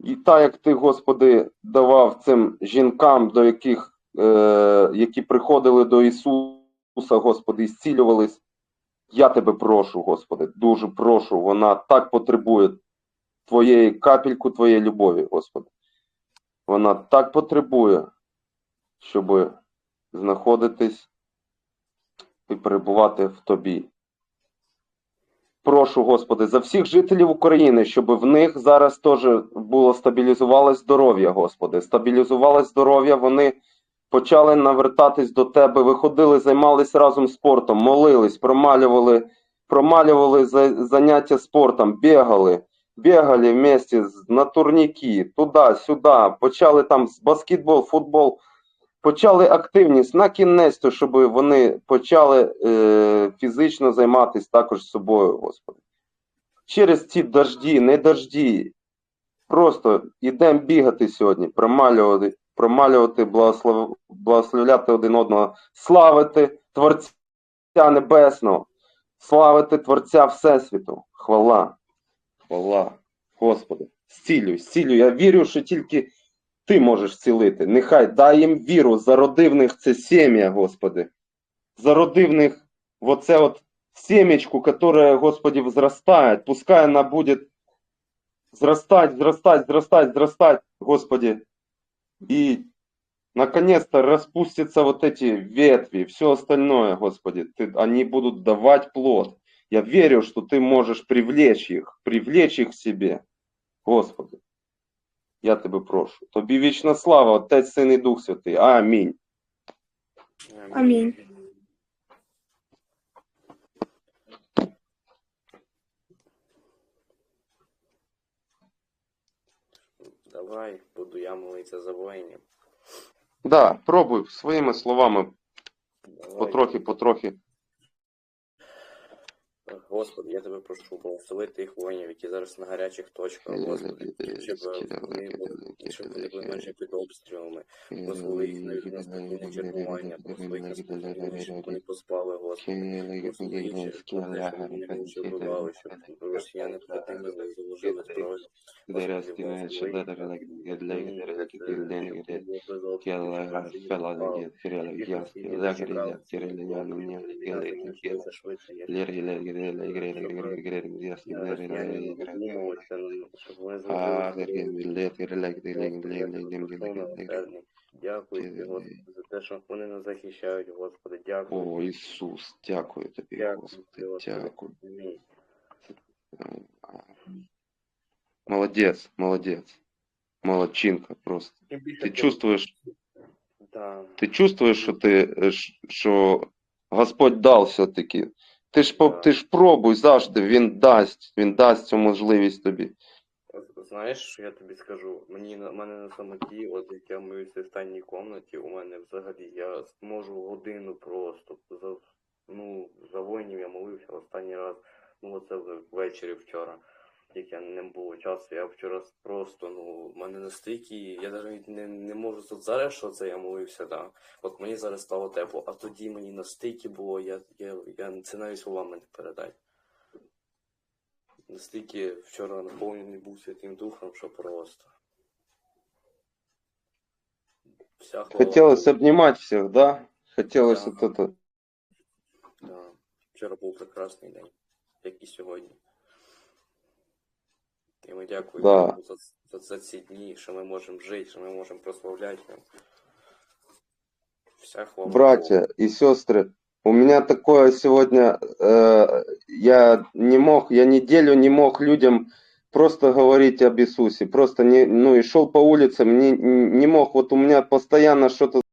І так, як ти, Господи, давав цим жінкам, до яких, е, які приходили до Ісуса, Господи, і зцілювались, я тебе прошу, Господи, дуже прошу, вона так потребує Твоєї капельку, Твоєї любові, Господи. Вона так потребує, щоб знаходитись і перебувати в Тобі. Прошу, Господи, за всіх жителів України, щоб в них зараз теж було стабілізувалось здоров'я, Господи. Стабілізувалось здоров'я, вони почали навертатись до Тебе, виходили, займались разом спортом, молились, промалювали, промалювали за- заняття спортом, бігали, бігали вместе з- на турніки, туди, сюди, почали там з баскетбол, футбол, почали активність на кінець, то щоб вони почали е, фізично займатися також собою, Господи. Через ці дожді, не дожді. Просто йдемо бігати сьогодні, промалювати, промалювати, благослов... благословляти один одного, славити Творця Небесного, славити Творця Всесвіту. Хвала, хвала, Господи, зцілюй, зцілюй. Я вірю, що тільки ти можеш цілити. Нехай дай їм віру, зароди в них це сім'я, Господи. Зароди в них в оце от семечку, которое, Господи, взрастает. Пускай она будет взрастать, взрастать, взрастать, взрастать, Господи. И наконец-то распустятся вот эти ветви, все остальное, Господи. Ты, они будут давать плод. Я верю, что Ты можешь привлечь их, привлечь их к себе. Господи. Я тебе прошу. Тобі вічна слава, Отець, Син і Дух Святий. Амінь. Амінь. Давай, буду я молитися за воїнів. Да, пробуй своїми словами, Давай. потрохи, потрохи. Господи, я тебе прошу благословити тих воїнів, які зараз на гарячих точках, Господи, щоб вони були, щоб вони були майже під обстрілами. Благослови їх на спокійне чергування, благослови їх на щоб вони поспали, Господи. Благослови їх, щоб вони менше вбивали, щоб росіяни проти заложили зброю. Господи, благослови Дякую тобі, Господи, за те, що вони нас захищають, Господи, дякую. О, Ісус, дякую тобі, Господи, дякую. Молодець, молодець. Молодчинка просто. Ти чувствуєш, ти чувствуєш, що ти що Господь дав все-таки. Ти ж по- ти ж пробуй завжди, він дасть, він дасть цю можливість тобі. Знаєш, я тобі скажу? Мені на мене на самоті, от як я моюся в останній комнаті, у мене взагалі я можу годину просто за ну за воїнів я молився останній раз. Ну оце ввечері вчора. Як я не було часу, я вчора просто, ну, в мене настільки, я навіть не, не можу тут зараз, що це я молився, так. От мені зараз стало тепло, а тоді мені настільки було, я, я, я це навіть словами не передати. Настільки вчора наповнений був Святим Духом, що просто. Вся хвала. Хотілося обнімати всіх, да? Хотілося Да. тут. Да. Вчора був прекрасний день, як і сьогодні. І ми дякуємо Да. За, за, за ці дні, що ми можемо жити, що ми можемо прославляти Вся хвала. Братья и сестры, у меня такое сегодня, э, я не мог, я неделю не мог людям просто говорить об Иисусе, просто не, ну и шел по улицам, не, не мог, вот у меня постоянно что-то